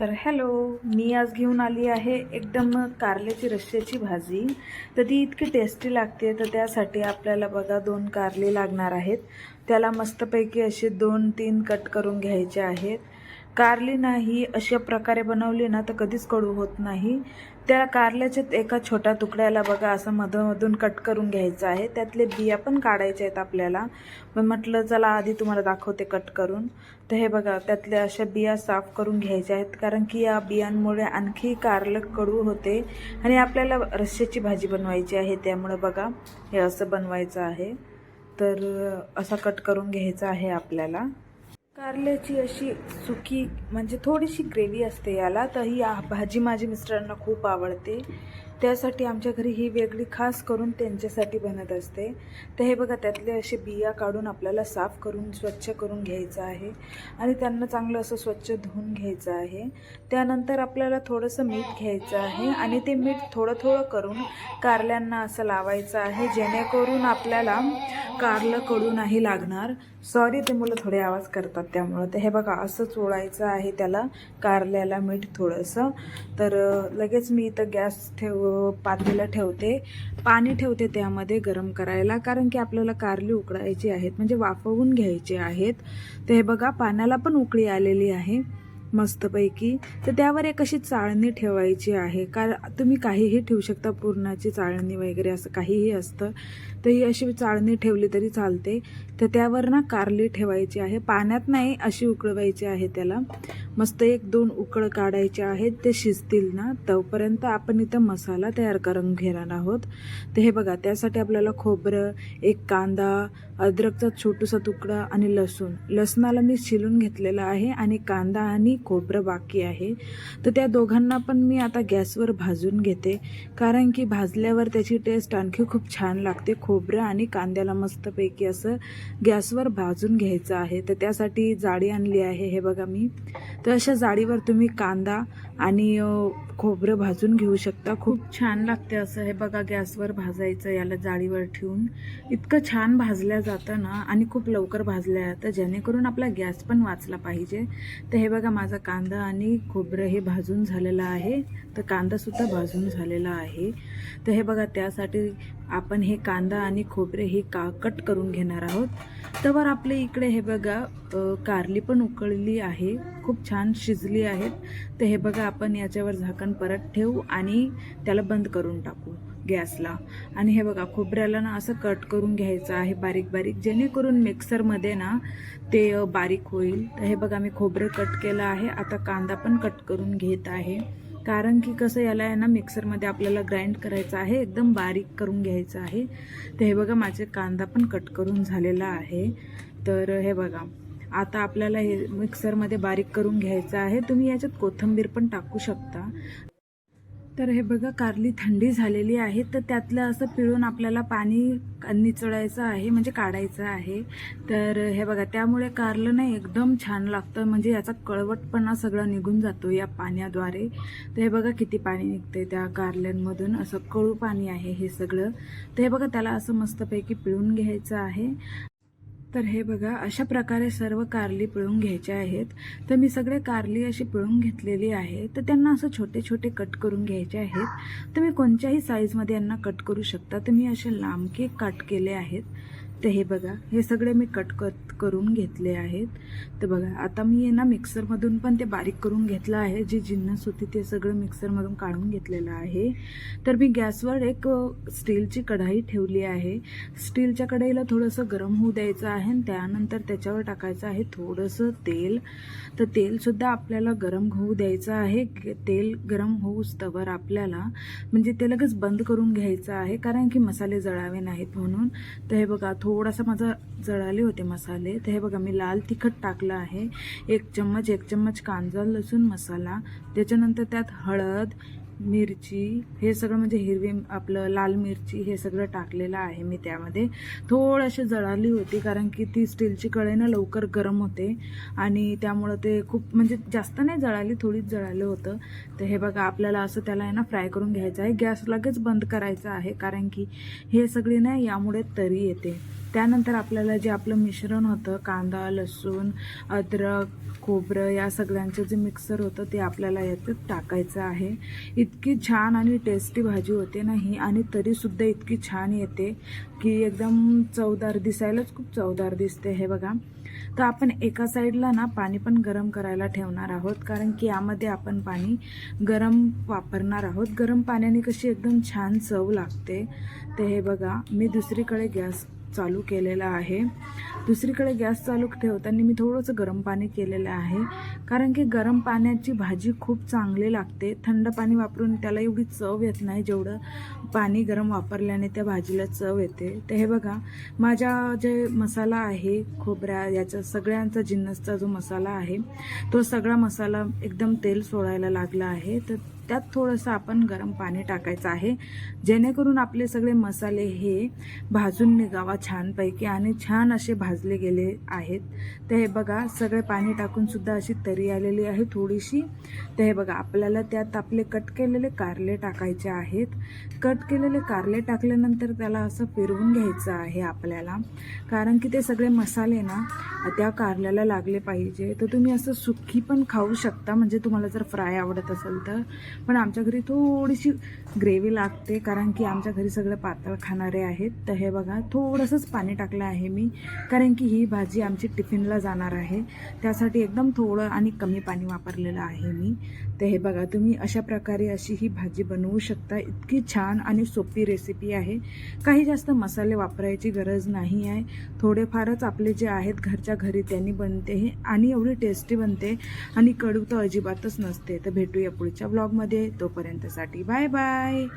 तर हॅलो मी आज घेऊन आली आहे एकदम कारल्याची रश्श्याची भाजी. तर ती इतकी टेस्टी लागते तर त्यासाठी आपल्याला बघा दोन कारले लागणार आहेत. त्याला मस्तपैकी असे दोन तीन कट करून घ्यायचे आहेत. कारली नाही अशा प्रकारे बनवली ना तर कधीच कडू होत नाही. त्या कारल्याच्या एका छोट्या तुकड्याला बघा असं मधूनमधून कट करून घ्यायचं आहे. त्यातले बिया पण काढायचे आहेत आपल्याला. मग म्हटलं चला आधी तुम्हाला दाखवते कट करून. तर हे बघा त्यातल्या अशा बिया साफ करून घ्यायच्या आहेत कारण की या बियांमुळे आणखी कारलं कडू होते आणि आपल्याला रश्श्याची भाजी बनवायची आहे. त्यामुळं बघा हे असं बनवायचं आहे. तर असा कट करून घ्यायचा आहे आपल्याला. कारल्याची अशी सुकी म्हणजे थोडीशी ग्रेव्ही असते याला तर ही भाजी माझी मिस्टरांना खूप आवडते. त्यासाठी आमच्या घरी ही वेगळी खास करून त्यांच्यासाठी बनत असते. तर हे बघा त्यातले असे बिया काढून आपल्याला साफ करून स्वच्छ करून घ्यायचं आहे. आणि त्यांना चांगलं असं स्वच्छ धुवून घ्यायचं आहे. त्यानंतर आपल्याला थोडंसं मीठ घ्यायचं आहे. आणि ते मीठ थोडं थोडं करून कारल्यांना असं लावायचं आहे जेणेकरून आपल्याला कारलं कडू नाही लागणार. सॉरी ते मुलं थोडे आवाज करतात त्यामुळं. तर हे बघा असं चोळायचं आहे त्याला कारल्याला मीठ थोडंसं. तर लगेच मी इथं गॅस ठेव पातेलं ठेवते. पाणी ठेवते त्यामध्ये गरम करायला कारण की आपल्याला कारली उकडायची आहेत म्हणजे वाफवून घ्यायचे आहेत. तर हे बघा पाण्याला पण उकळी आलेली आहे. मस्तपैकी. तर त्यावर एक अशी चाळणी ठेवायची आहे. का तुम्ही काहीही ठेवू शकता पुरणाची चाळणी वगैरे असं काहीही असतं. तर ही अशी चाळणी ठेवली तरी चालते. तर त्यावर ना कारली ठेवायची आहे. पाण्यात नाही अशी उकळवायची आहे त्याला. मस्त एक दोन उकळ काढायचे आहेत ते शिजतील ना. तोपर्यंत आपण इथं मसाला तयार करून घेणार आहोत. तर हे बघा त्यासाठी आपल्याला खोबरं एक कांदा अद्रकचा छोटूसा तुकडा आणि लसूण. लसणाला मी शिलून घेतलेला आहे आणि कांदा आणि खोबरं बाकी आहे. तर त्या दोघांना पण मी आता गॅसवर भाजून घेते. कारण की भाजल्यावर त्याची टेस्ट आणखी खूप छान लागते. खोबरं आणि कांद्याला मस्तपैकी असं गॅसवर भाजून घ्यायचं आहे. तर त्यासाठी जाळी आणली आहे हे बघा मी. तर अशा जाळीवर तुम्ही कांदा आणि खोबरं भाजून घेऊ शकता. खूप छान लागते असं. हे बघा गॅसवर भाजायचं याला जाळीवर ठेवून. इतकं छान भाजल्या जातं ना आणि खूप लवकर भाजल्या जातं जेणेकरून आपला गॅस पण वाचला पाहिजे. तर हे बघा माझा कांदा आणि खोबरं हे भाजून झालेलं आहे. तर कांदासुद्धा भाजून झालेला आहे. तर हे बघा त्यासाठी आपण हे कांदा आणि खोबरे हे का कट करून घेणार आहोत. तर आपल्या इकडे हे बघा कारली पण उकळली आहे. खूप छान शिजली आहेत. तर हे बघा आपण याच्यावर झाकण परत ठेवू आणि त्याला बंद करून टाकू गॅसला. आणि हे बघा खोबऱ्याला ना असं कट करून घ्यायचं आहे बारीक बारीक जेणेकरून मिक्सरमध्ये ना ते बारीक होईल. तर हे बघा मी खोबरं कट केलं आहे. आता कांदा पण कट करून घेत आहे. कारण की कसं याला आहे ना मिक्सरमध्ये आपल्याला ग्राइंड करायचं आहे एकदम बारीक करून घ्यायचं आहे. तर हे बघा माझे कांदा पण कट करून झालेला आहे. तर हे बघा आता आपल्याला हे मिक्सरमध्ये बारीक करून घ्यायचं आहे. तुम्ही याच्यात कोथिंबीर पण टाकू शकता. तर हे बघा कारली थंडी झालेली आहे. तर त्यातलं असं पिळून आपल्याला पाणी निचळायचं आहे म्हणजे काढायचं आहे. तर हे बघा त्यामुळे कारलं नाही एकदम छान लागतं. म्हणजे याचा कळवटपणा सगळा निघून जातो या पाण्याद्वारे. तर हे बघा किती पाणी निघते त्या कारल्यांमधून. असं कळू पाणी आहे हे सगळं. तर हे बघा त्याला असं मस्तपैकी पिळून घ्यायचं आहे. तर हे बघा अशा प्रकारे सर्व कारली पिळून घ्यायचे आहेत. तर मी सगळे कारली अशी पिळून घेतलेली आहे. तर त्यांना असं छोटे छोटे कट करून घ्यायचे आहेत. तर मी कोणत्याही साईजमध्ये यांना कट करू शकता. तर मी असे लांबके कट केले आहेत. तर हे बघा हे सगळे मी कट कट करून घेतले आहेत. तर बघा आता मी आहे ना मिक्सरमधून पण ते बारीक करून घेतलं आहे. जे जिन्नस होती ते सगळं मिक्सरमधून काढून घेतलेलं आहे. तर मी गॅसवर एक स्टीलची कढाई ठेवली आहे. स्टीलच्या कढाईला थोडंसं गरम होऊ द्यायचं आहे आणि त्यानंतर त्याच्यावर टाकायचं आहे थोडंसं तेल. तर तेलसुद्धा आपल्याला गरम होऊ द्यायचं आहे. तेल गरम होऊच तवर आपल्याला म्हणजे ते लगेच बंद करून घ्यायचं आहे कारण की मसाले जळावे नाहीत म्हणून. तर हे बघा थोडासा माझा जळाले होते मसाले. तर हे बघा मी लाल तिखट टाकलं आहे. एक चम्मच एक चम्मच कांदा लसूण मसाला. त्याच्यानंतर त्यात हळद मिरची हे सगळं म्हणजे हिरवी आपलं लाल मिरची हे सगळं टाकलेलं आहे मी त्यामध्ये. थोडीशी जळाली होती कारण की ती स्टीलची कळे ना लवकर गरम होते आणि त्यामुळं ते खूप म्हणजे जास्त नाही जळाली थोडीच जळालं होतं. तर हे बघा आपल्याला असं त्याला आहे ना फ्राय करून घ्यायचं आहे. गॅस लगेच बंद करायचा आहे कारण की हे सगळी ना यामुळे तरी येते. त्यानंतर आपल्याला जे आपलं मिश्रण होतं कांदा लसूण अद्रक खोबरं या सगळ्यांचं जे मिक्सर होतं ते आपल्याला याच्यात टाकायचं आहे. इतकी छान आणि टेस्टी भाजी होते नाही आणि तरीसुद्धा इतकी छान येते की एकदम चवदार दिसायलाच खूप चवदार दिसते हे बघा. तर आपण एका साईडला ना पाणी पण गरम करायला ठेवणार आहोत कारण की यामध्ये आपण पाणी गरम वापरणार आहोत. गरम पाण्याने कशी एकदम छान चव लागते. ते हे बघा मी दुसरीकडे गॅस चालू केलेला आहे. दुसरीकडे गॅस चालू ठेवताना मी थोडंसं गरम पाणी केलेलं आहे. कारण की गरम पाण्याची भाजी खूप चांगली लागते. थंड पाणी वापरून त्याला एवढी चव येत नाही जेवढं पाणी गरम वापरल्याने त्या भाजीला चव येते. तर हे बघा माझ्या जे मसाला आहे खोबऱ्या याचा सगळ्यांचा जिन्नसचा जो मसाला आहे तो सगळा मसाला एकदम तेल सोडायला लागला आहे. तर त्यात थोडंसं आपण गरम पाणी टाकायचं आहे. जेणेकरून आपले सगळे मसाले हे भाजून निघावा छानपैकी आणि छान असे भाजले गेले आहेत. तर हे बघा सगळे पाणी टाकूनसुद्धा अशी तरी आलेली आहे थोडीशी. तर हे बघा आपल्याला त्यात आपले कट केलेले कारले टाकायचे आहेत. कट केलेले कारले टाकल्यानंतर त्याला असं फिरवून घ्यायचं आहे आपल्याला. कारण की ते सगळे मसाले ना त्या कारल्याला लागले पाहिजे. तर तुम्ही असं सुकी पण खाऊ शकता. म्हणजे तुम्हाला जर फ्राय आवडत असेल तर. पण आमच्या घरी थोडीशी ग्रेव्ही लागते कारण की आमच्या घरी सगळे पातळ खाणारे आहेत. तर हे बघा थोडंसंच पाणी टाकलं आहे मी कारण की ही भाजी आमची टिफिनला जाणार आहे. त्यासाठी एकदम थोडं आणि कमी पाणी वापरलेलं आहे मी. तर हे बघा तुम्ही अशा प्रकारे अशी ही भाजी बनवू शकता. इतकी छान आणि सोपी रेसिपी आहे. काही जास्त मसाले वापरायची गरज नाही आहे. थोडेफारच आपले जे आहेत घरच्या घरी त्यांनी बनते हे आणि एवढी टेस्टी बनते आणि कडू तर अजिबातच नसते. तर भेटूया पुढच्या ब्लॉगमध्ये तोपर्यंतसाठी बाय बाय.